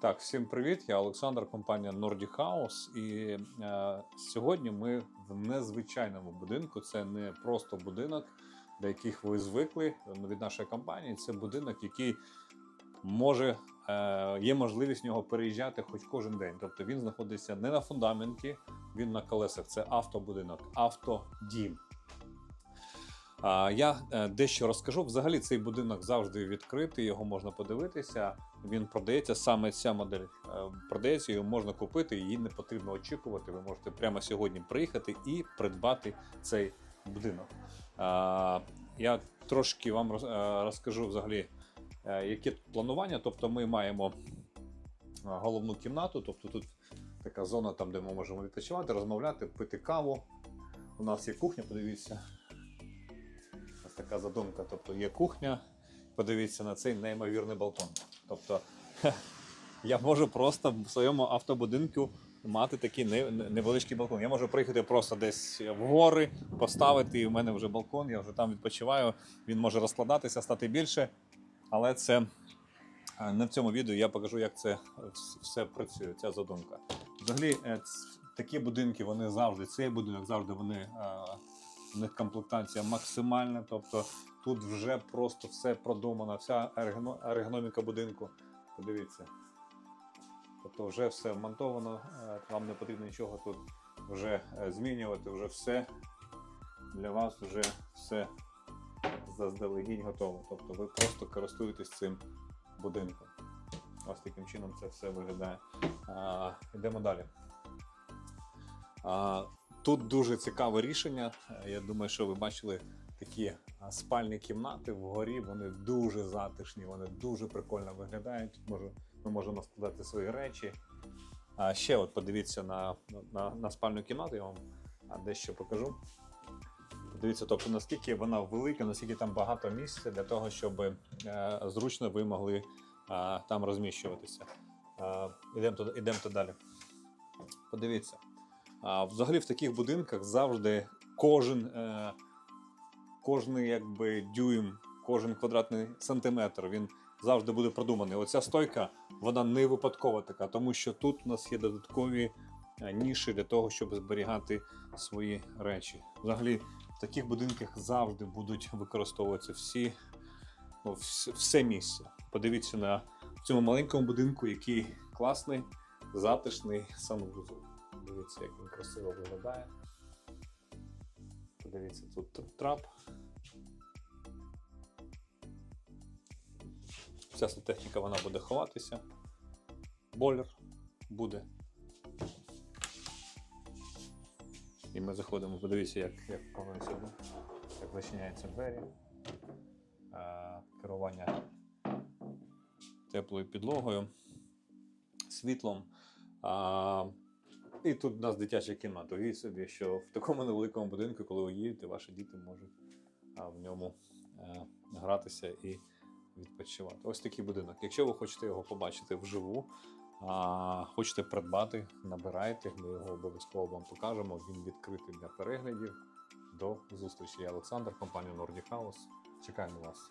Так, всім привіт! Я Олександр, компанія Nordic House. І е, сьогодні ми в незвичайному будинку. Це не просто будинок, до яких ви звикли від нашої компанії. Це будинок, який може е, є можливість в нього переїжджати хоч кожен день. Тобто він знаходиться не на фундаменті, він на колесах. Це автобудинок, автодім. Я е, дещо розкажу. Взагалі цей будинок завжди відкритий, його можна подивитися. Він продається саме ця модель е, продається, його можна купити, її не потрібно очікувати. Ви можете прямо сьогодні приїхати і придбати цей будинок. Я трошки вам е, розкажу взагалі, яке тут планування. Тобто, ми маємо головну кімнату, тобто тут така зона, там, де ми можемо відпочивати, розмовляти, пити каву. У нас є кухня, подивіться. Така задумка. Тобто є кухня. Подивіться на цей неймовірний балкон. Тобто я можу просто в своєму автобудинку мати такий не- не- невеличкий балкон. Я можу приїхати просто десь в гори, поставити, і в мене вже балкон, я вже там відпочиваю. Він може розкладатися, стати більше. Але це е, не в цьому відео. Я покажу, як це все працює, ця задумка. Взагалі, е, такі будинки вони завжди, цей будинок завжди вони. У них комплектація максимальна, тобто тут вже просто все продумано, вся ергоно- ергономіка будинку. Подивіться. Тобто вже все вмонтовано, е, вам не потрібно нічого тут вже е, змінювати, вже все для вас вже все заздалегідь готово. Тобто ви просто користуєтесь цим будинком. Ось таким чином це все виглядає. А, йдемо далі. А, Тут дуже цікаве рішення. Е, Я думаю, що ви бачили такі спальні кімнати вгорі. Вони дуже затишні, вони дуже прикольно виглядають. Може, ми можемо складати свої речі. А ще от подивіться на, на, на спальну кімнату, я вам дещо покажу. Подивіться, тобто наскільки вона велика, наскільки там багато місця для того, щоб е, зручно ви могли е, там розміщуватися. Е, ідемо, туди- ідемо то далі. Подивіться. А, взагалі в таких будинках завжди кожен, е, кожний якби дюйм, кожен квадратний сантиметр він завжди буде продуманий. Оця стойка, вона не випадкова така, тому що тут у нас є додаткові е, ніші для того, щоб зберігати свої речі. Взагалі, в таких будинках завжди будуть використовуватися всі, ну, вс- все місце. Подивіться на в цьому маленькому будинку, який класний, затишний санвузол. Дивіться, як він красиво виглядає. Подивіться, тут трап. Вся техніка вона буде ховатися. Бойлер буде. І ми заходимо, подивіться, як, як сюди. Як зачиняються двері. А, керування теплою підлогою, світлом. І тут у нас дитяча кімната. Уявіть собі, що в такому невеликому будинку, коли ви їдете, ваші діти можуть в ньому е, гратися і відпочивати. Ось такий будинок. Якщо ви хочете його побачити вживу, а, хочете придбати, набирайте, ми його обов'язково вам покажемо. Він відкритий для переглядів. До зустрічі. Я Олександр, компанія Nordic House. Чекаємо вас.